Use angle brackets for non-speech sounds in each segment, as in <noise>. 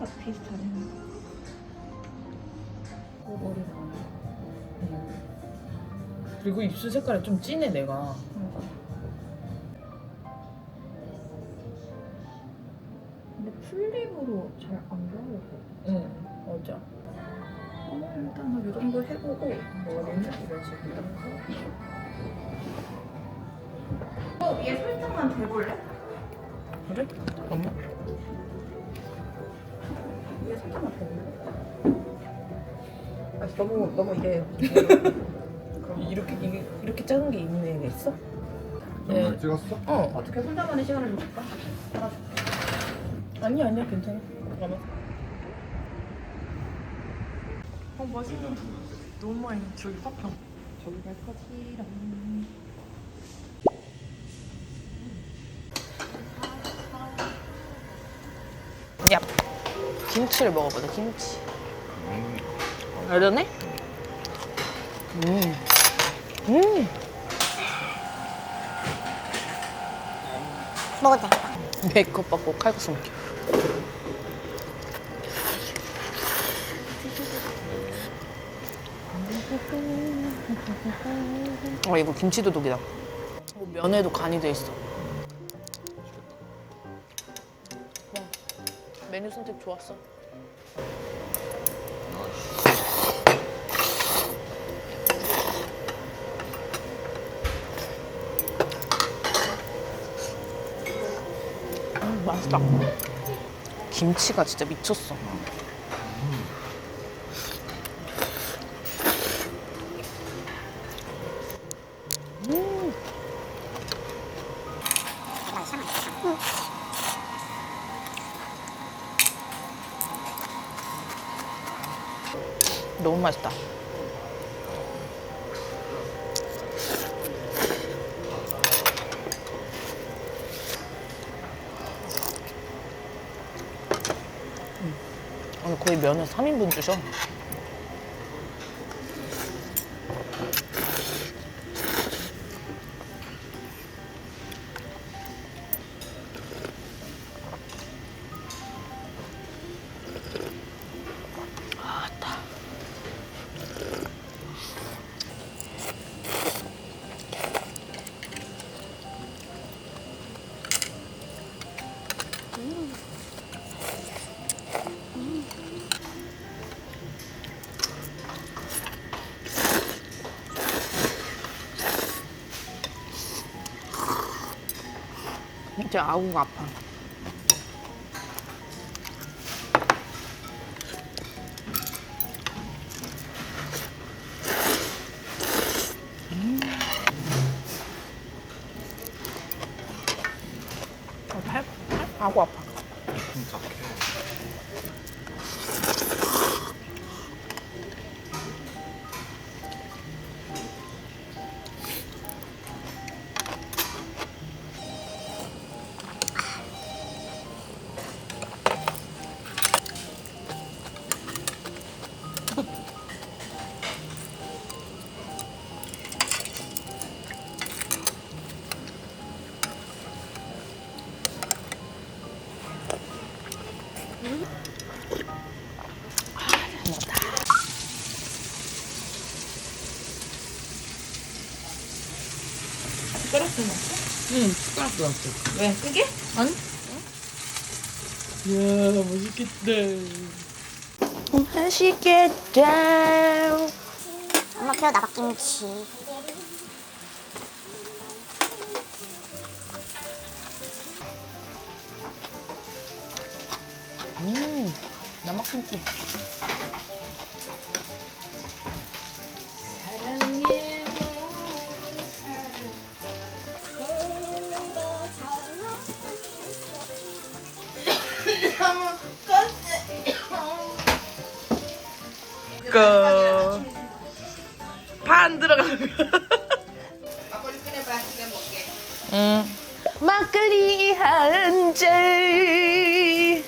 딱 비슷하네. 머리 나와. 그리고 입술 색깔이 좀 진해 내가. 근데 풀립으로 잘안 나오고. 응 맞아. 어, 일단 한 이 정도 해보고 머리는 이런 식으로. 어, 위에 살짝만 대볼래? 그래? 잠깐만. 너무 너무 이게 <laughs> 이렇게 이게 이렇게 작은 게 있는 있어? 영상 찍었어? 어. 어떻게 혼자만의 시간을 줄까? 아니야 아니야 괜찮아. 잠깐만. 어 맛있다. 너무 많이 저기 파평. 저기 갈 거지랑. 야 김치를 먹어보자 김치. 여전해? 음. 음. 먹어도 돼. 메이크업 받고 칼국수 먹게. 어 이거 김치 도둑이다. 어, 면에도 간이 돼 있어. 와, 메뉴 선택 좋았어. 음, 맛있다. 김치가 진짜 미쳤어. 너무 맛있다. 오늘 거의 면을 3인분 주셔. 아구가 아파. 숟가락도 넣어? 응, 숟가락도 넣었어. 왜? 끄게? 아니? 이야, 맛있겠다. 맛있겠다. 엄마 표 나박김치. 그, 반 들어가는 거. 응. 막걸리 한 잔. <laughs>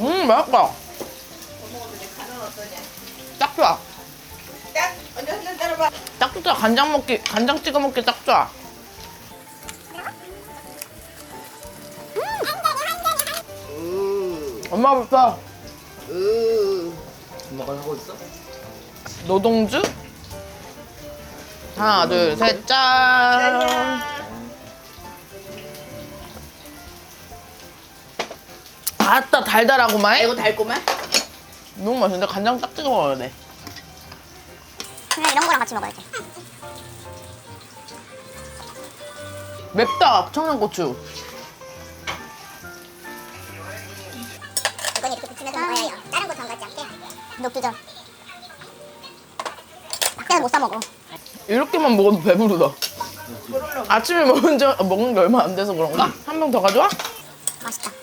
음, 맛있다. 딱 좋아. 딱, 언제 한잔 따라봐. 딱 좋다. 간장 먹기, 간장 찍어 먹기 딱 좋아. 엄마부터 엄마가 하고 있어? 노동주. 하나, 둘, 셋, 짠. 아따 달달하고만. 이거 달콤해? 너무 맛있는데 간장 딱 찍어 먹어야 돼. 그냥 이런 거랑 같이 먹어야지. 맵다 청양고추. 다른 거 않게. 녹두전. 밖에서 못 사 먹어. 이렇게만 먹어도 배부르다. 아침에 먹은 지 먹는 게 얼마 안 돼서 그런가? 한 병 더 가져와? 맛있다. <coughs>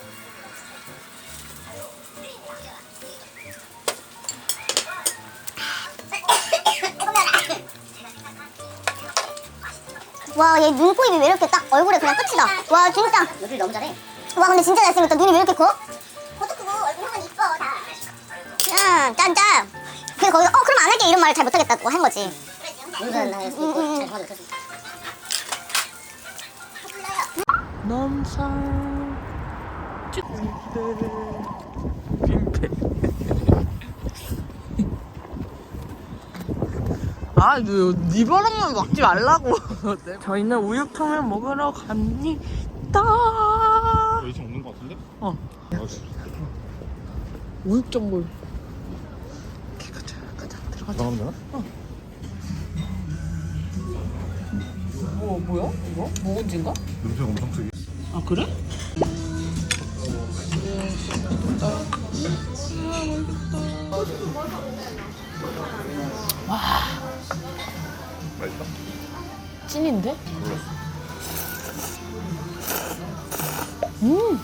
와, 얘 눈코입이 왜 이렇게 딱 얼굴에 그냥 끝이다. 와, 진짜. 요즘 너무 잘해. 와, 근데 진짜 잘생겼다. 눈이 왜 이렇게 커? 응, 짠짠. 그래서 거기, 어, 그럼 안 할게. 이런 말을 잘 못하겠다고 한 거지. 나의. 넘상 빈배 아, 너, 네 바람만 막지 말라고. <laughs> 저희는 우육탕을 먹으러 갑니다. 여기 지금 없는 거 같은데? 어. 아이씨. 우육전골. 들어가면 되나? 뭐, 뭐야? 이거? 묵은지인가? 냄새가 엄청 세게 아, 그래? 맛있다? 찐인데? 몰랐어 음!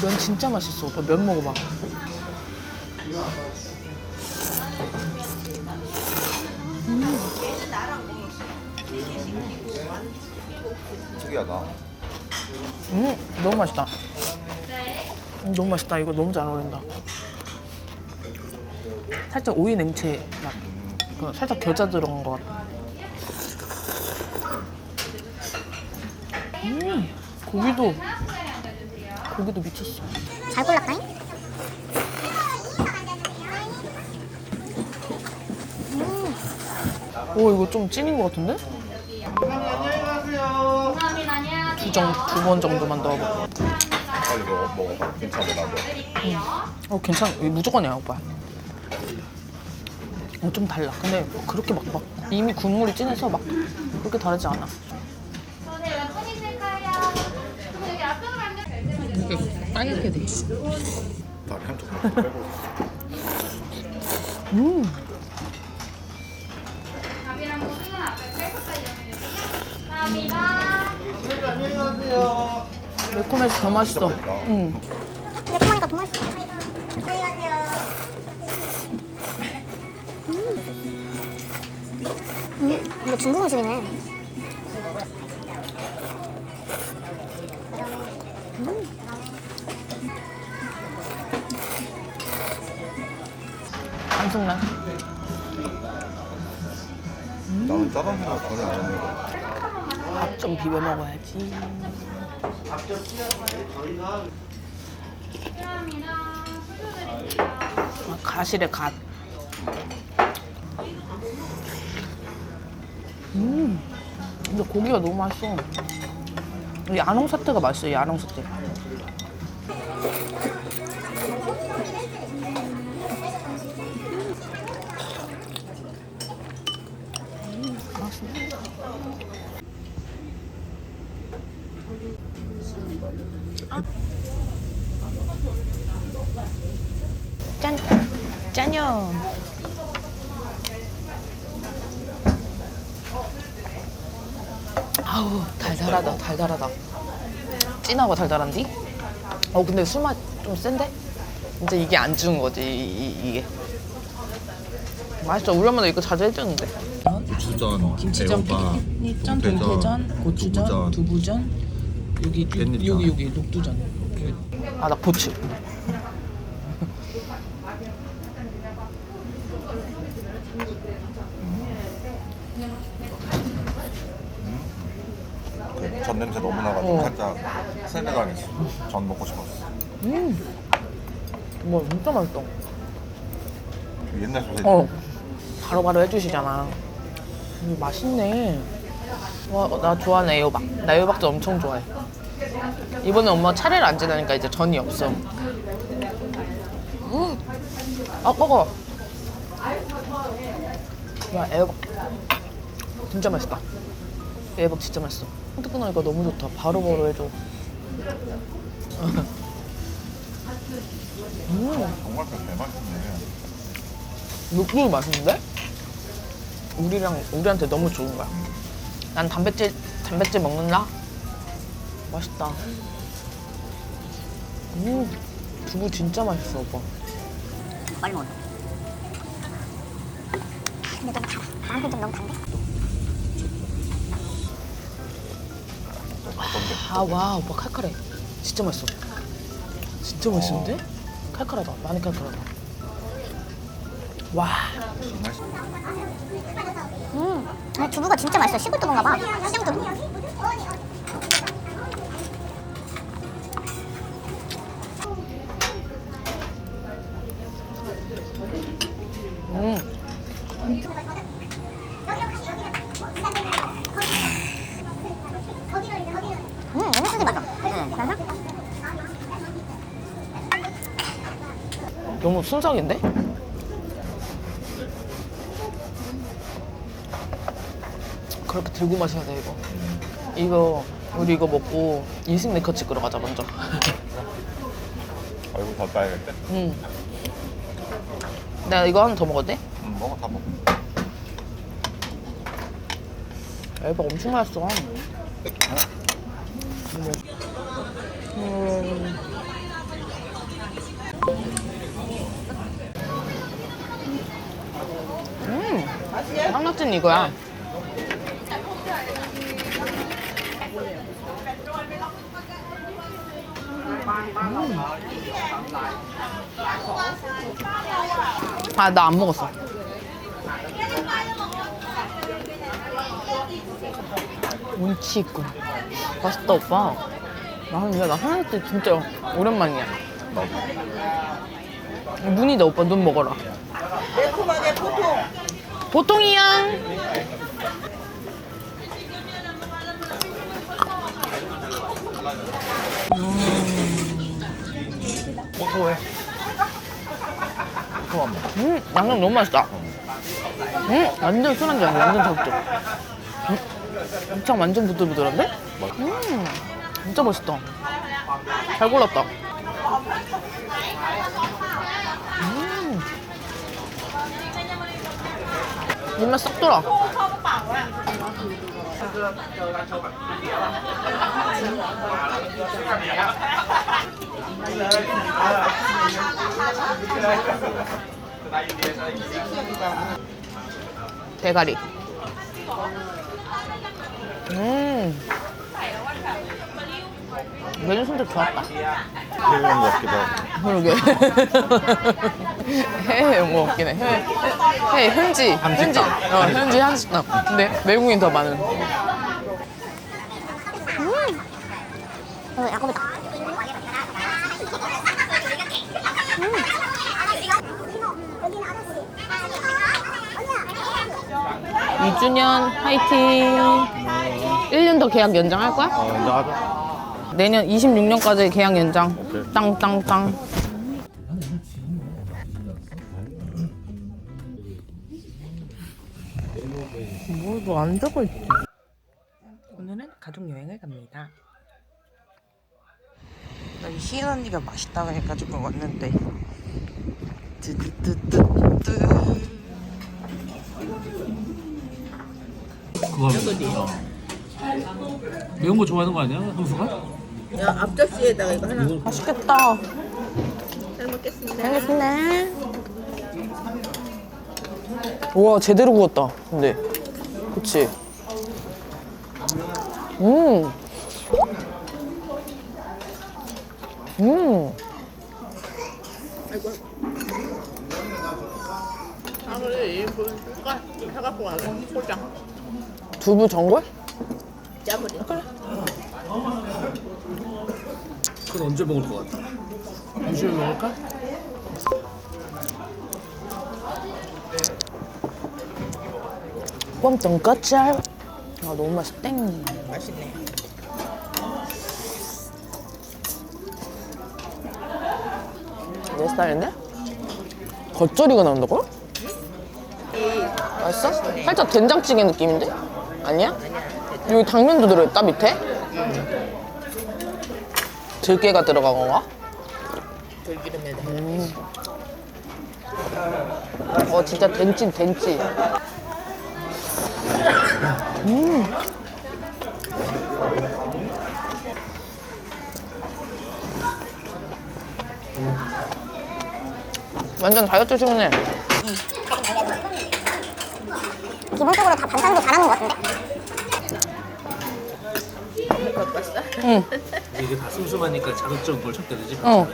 면 진짜 맛있어. 오빠 면 먹어봐. 특이하다 음, 너무 맛있다. 음, 너무 맛있다. 이거 너무 잘 어울린다. 살짝 오이 냉채 맛. 그 살짝 겨자 들어간 것 같아. 음, 고기도 고기도 미쳤어. 잘 골랐다잉? 오 이거 좀 찐인 것 같은데? 두정두 번 정도만 넣어봐. 빨리 먹어 먹어봐 괜찮아 나도 어 괜찮아. 이거 무조건이야 오빠. 어좀 달라. 근데 그렇게 막, 막 이미 국물이 진해서 막 그렇게 다르지 않아. 이렇게 빨갛게 돼. 다리 한쪽 빼고 음. 매콤해서 더 맛있어. 응. 매콤하니까 더 맛있어. 음, 이거 중국 음식이네. 안승란. 나는 짜다는 생각 전혀 안밥 좀 비벼 먹어야지. 아, 가실의 갓. 음, 근데 고기가 너무 맛있어. 이 야농 사태가 맛있어요, 야농 사태. 짠요! 아우, 달달하다, 달달하다. 진하고 달달한디? 어, 근데 술맛 좀 센데? 진짜 이게 안 죽은 거지, 이, 이, 게 맛있어. 우리 엄마도 이거 자주 해주는데. 고추전, 김치전, 피니전, 동태전, 고추전, 두부전, 여기 깻잎전. 여기 여기 녹두전. 아 나 고추. 그전 냄새 너무 나가지고 어. 살짝 세뇌당했어 전 먹고 싶었어 음. 뭐 진짜 맛있어. 옛날 소세지. 어. 바로바로 해주시잖아. 음, 맛있네. 와, 나 좋아하는 애호박. 나 애호박도 엄청 좋아해. 이번에 엄마 차례를 안 지나니까 이제 전이 없어. 음. 아, 먹어. 와, 애호박. 진짜 맛있다. 애호박 진짜 맛있어. 핸드폰 하니까 너무 좋다. 바로바로 해줘. 정말 개 맛있네. 육즙이 맛있는데? 우리랑 우리한테 너무 좋은 거야. 난 단백질 단백질 먹는다. 맛있다. 음, 두부 진짜 맛있어, 오빠. 빨리 먹어. 근데 너무 달아. 나한테 좀 너무 단데? 아, 와, 오빠 칼칼해. 진짜 맛있어. 진짜 맛있는데? 칼칼하다. 많이 칼칼하다. 와. 음, 아니, 두부가 진짜 맛있어. 시골 두부인가 봐. 시장 두부. 음, 음, 너무 크게 맛있어. 그래서? 너무 순삭인데? 그렇게 들고 마셔야 돼, 이거. 이거, 우리 이거 먹고 인생 네커 찍으러 가자, 먼저. <laughs> 얼굴 더 따야겠대. 응. 내가 이거 하나 더 먹어도 돼? 응, 먹어 다 먹어. 애가 엄청 맛있어. 음. 음. 상낙진 이거야. 아, 나 안 먹었어. 운치 있군. 맛있다, 오빠. 나, 근데 나 하나 때 진짜 오랜만이야. 나도. 눈이다, 오빠. 눈 먹어라. 매콤하게 보통 보통이야. 고소해. 고소한 맛. 음, 양념 너무 맛있다. 음, 완전 술안주 아니야. 완전 자극적. 음, 엄청 완전 부들부들한데? 음, 진짜 맛있다. 잘 골랐다. 입맛 싹 돌아. 대가리. 음. 메뉴 선택 좋았다. 해외 것 같기도 하고. 그러게. 해외 온거 같긴 해. 해외, 해외 현지. 현지. 어, 현지 한식당. 근데 외국인 더 많은. 어, 야구부터. 이주년 화이팅. 1년 더 계약 연장할 거야? 어, 이제 하자. 내년 26년까지 계약 연장. 땅땅땅. 뭐도 안 적어 있지? 오늘은 가족 여행을 갑니다. 여기 희은 언니가 맛있다고 해가지고 왔는데. 뜨뜨뜨뜨뜨. 그거 매운 거 좋아하는 거 아니야? 함수가? 야 앞접시에다가 이거 하나 맛있겠다. 잘 먹겠습니다. 잘 먹겠습니다. 우와 제대로 구웠다. 근데 그치? 음. 음. 아 그래 이거 숟갈 사갖고 가게 포장 두부 전골? 짜버려. 그 그건 언제 먹을 것 같아? 요즘에 먹을까? 뻥 돈까짤. 아 너무 맛있 땡. 맛있네. 내 스타일인데? 겉절이가 나온다고? 맛있어? 살짝 된장찌개 느낌인데? 아니야? 여기 당면도 들어있다 밑에? 들깨가 들어간 건가? 들기름에 어 진짜 된찐 된찐 완전 다이어트 식이네 기본적으로 다 반찬도 잘하는 것 같은데? 응. 이게 다 슴슴하니까 자극적인 걸 찾게 되지. 어.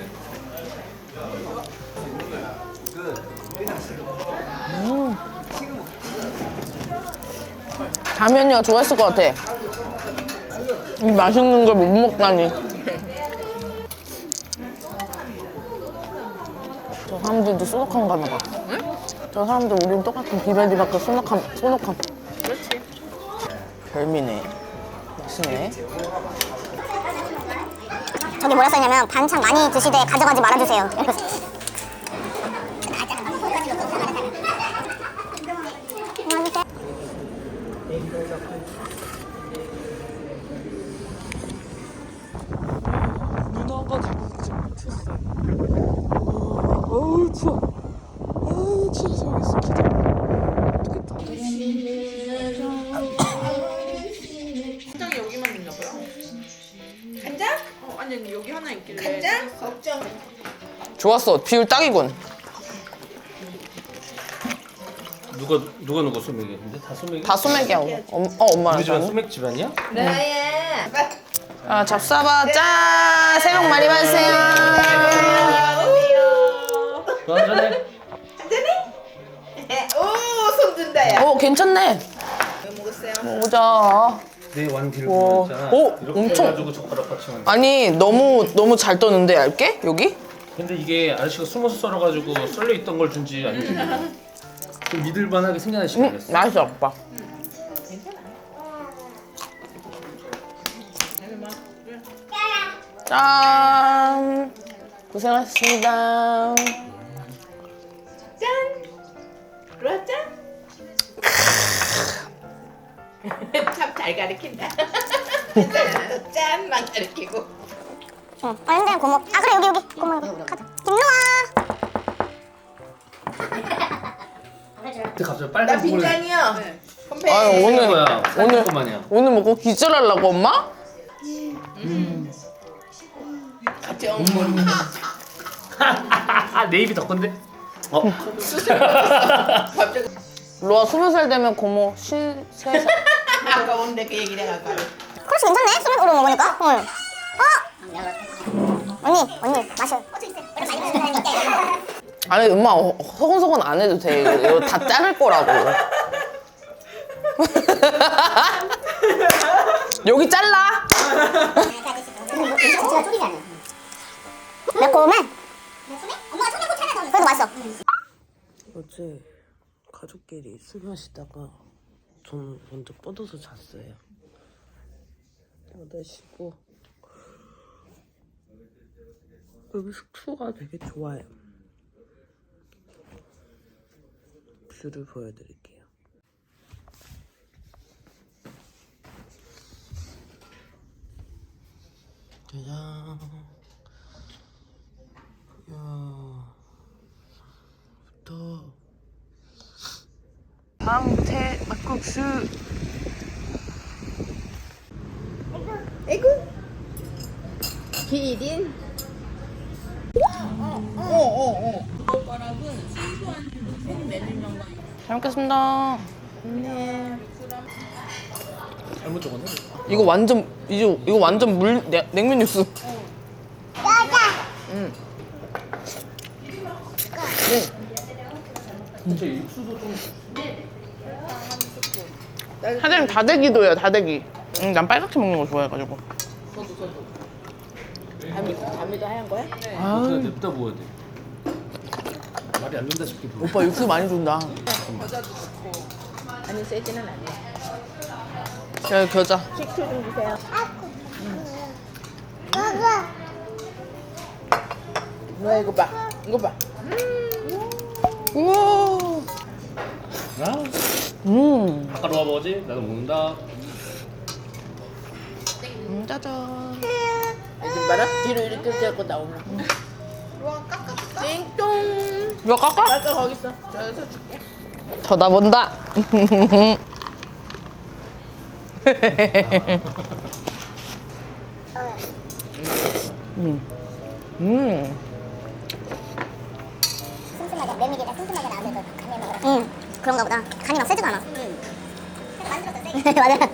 다면이가 좋아했을 것 같아. 이 맛있는 걸 못 먹다니. 저 사람들도 소독한가 봐. 저 사람들 우리랑 똑같은 비벼디바크 소독함, 소독함. 그렇지. 별미네. 맛있네. 저기 뭐라 써있냐면 반찬 많이 드시되 가져가지 말아주세요. 걱정. 좋았어. 비율 딱이군. 누가 누가 누가 소맥이야? 다 소맥이? 다 소맥이야. 엄, 어 엄마랑 우리 집안. 소맥 집안이야? 아 잡사바 짠. 새해 복 많이 받으세요. 너 한잔해. 오 손 든다 야. 오 괜찮네. 뭐 먹었어요? 먹자. 내완 길고 오. 있잖아. 오, 이렇게 엄청- 해가지고 젓가락 만. 아니 너무 너무 잘 떠는데 얇게 여기? 근데 이게 아저씨가 숨어서 썰어가지고 썰려 있던 걸 준지 아닌지 좀 믿을만하게 응 됐어. 맛있어 오빠. 짠. 고생하셨습니다. 참잘 가르친다. 또 <laughs> 짠만 가르치고. 응. 어, 근데 고모. 아 그래 여기 여기 고모 여기 가자. 김노아. 근데 갑자기 나 빨간 국물 빈잔이요. 건배. 아유 오늘 거야. 오늘 오늘 거만이야. 오늘 먹고 기절하려고 엄마? 같이 엉망. <laughs> 내 입이 더 큰데? 어? <laughs> 갑자기 로아 스무 살 되면 고모 신세 살. 아까운데 그 얘기를 해가. 그렇지 괜찮네. 술을 오래 먹으니까. 응. 어? 언니 언니 마셔. 아니 엄마 어, 서건서건 안 해도 돼. 이거, 이거 다 자를 거라고. <laughs> 여기 잘라. 매콤해. 엄마가 청양고추 하나 더. 그래도 맛있어. 어제 가족끼리 술 마시다가 저는 먼저 뻗어서 잤어요. 8시 15. 여기 숙소가 되게 좋아요. 뷰를 보여드릴게요. 짜잔. 이야. 부터 막국수 에구. 기린. 잘 먹겠습니다. 잘못 적었네. 이거 완전 이거 이거 완전 물 내- 냉면 육수. 진짜 육수도 좀 사장님 다대기도예요 다대기. 응, 난 빨갛게 먹는 거 좋아해가지고. 담이 담이도 하얀 거야? 그냥 냅다 부어야 돼. 말이 안 된다 싶게 부어. 오빠 육수 많이 준다. 아니 세지는 아니야. 야 겨자. 식초 좀 주세요. 먹어. 너 이거 봐. 이거 봐. 우와. 아, 음. 아까 너가 먹었지? 나도 먹는다. 음 짜잔. 봐라. 뒤로 이렇게 잡고 나오면. 띵동. 이거 깎아? 아까 거기 있어. 저기서 줄게. 쳐다본다. 음. 음. 슴슴하게 메밀이라 슴슴하게 나면서 간이 먹으라. 응. 그런가 보다. 간이 막 세지가 않아. 응. 만들었어 세게. <laughs> 맞아. 돼.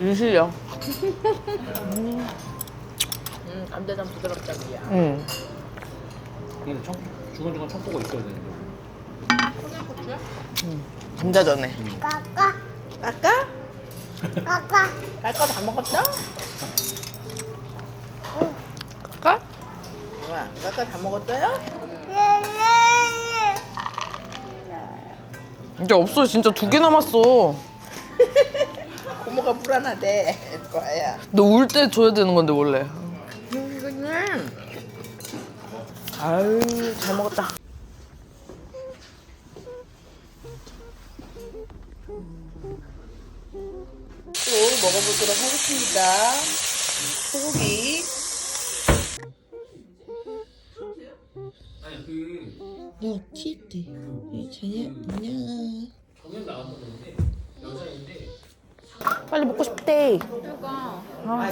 응. 유실력. 음, 감자전 부드럽다고요. 음. 근데 청, 중간중간 청포가 있어야 되는데. 감자 전에. 까까 깎아? 까까. 깎아 다 먹었어? 깎아? 와, 깎아 다 먹었어요? 이제 없어. 진짜 두 개 남았어. <laughs> 고모가 불안하대. 거야. 너 울 때 줘야 되는 건데 원래. 아유, 잘 먹었다.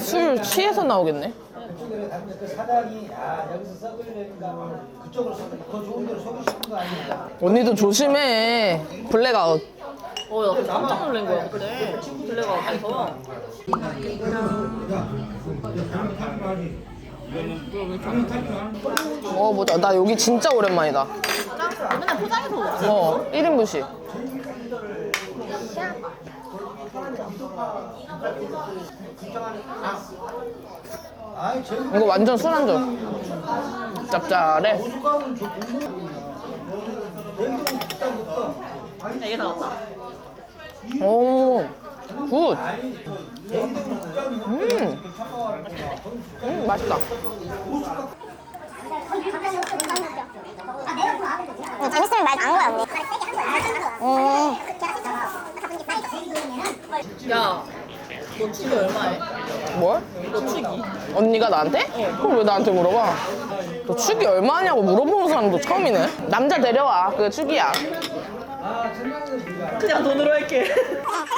술 취해서 나오겠네. 사장이 아 여기서 썩으려니까 그쪽으로 썩- 더 좋은 데로 쏘고 싶은 거 아니야? 언니도 조심해. 블랙아웃. 어, 나 깜짝 놀란 거야, 그때. 블랙 앞에서. 먹어보자. 나 여기 진짜 오랜만이다. 맨날 포장해서 먹었어. 어, 1인분씩. 이 이거 완전 술안주. 짭짤해. 되게 나왔다. 오, 굿. 음, 음, 맛있다. 응, 재밌으면 말 나온 거야, 언니. 음. 야, 너 축이 얼마해? 뭘? 너 축이. 언니가 나한테? 그럼 왜 나한테 물어봐? 너 축이 얼마냐고 물어보는 사람도 처음이네. 남자 데려와. 그게 축이야. 그냥 돈으로 할게. 어, <laughs>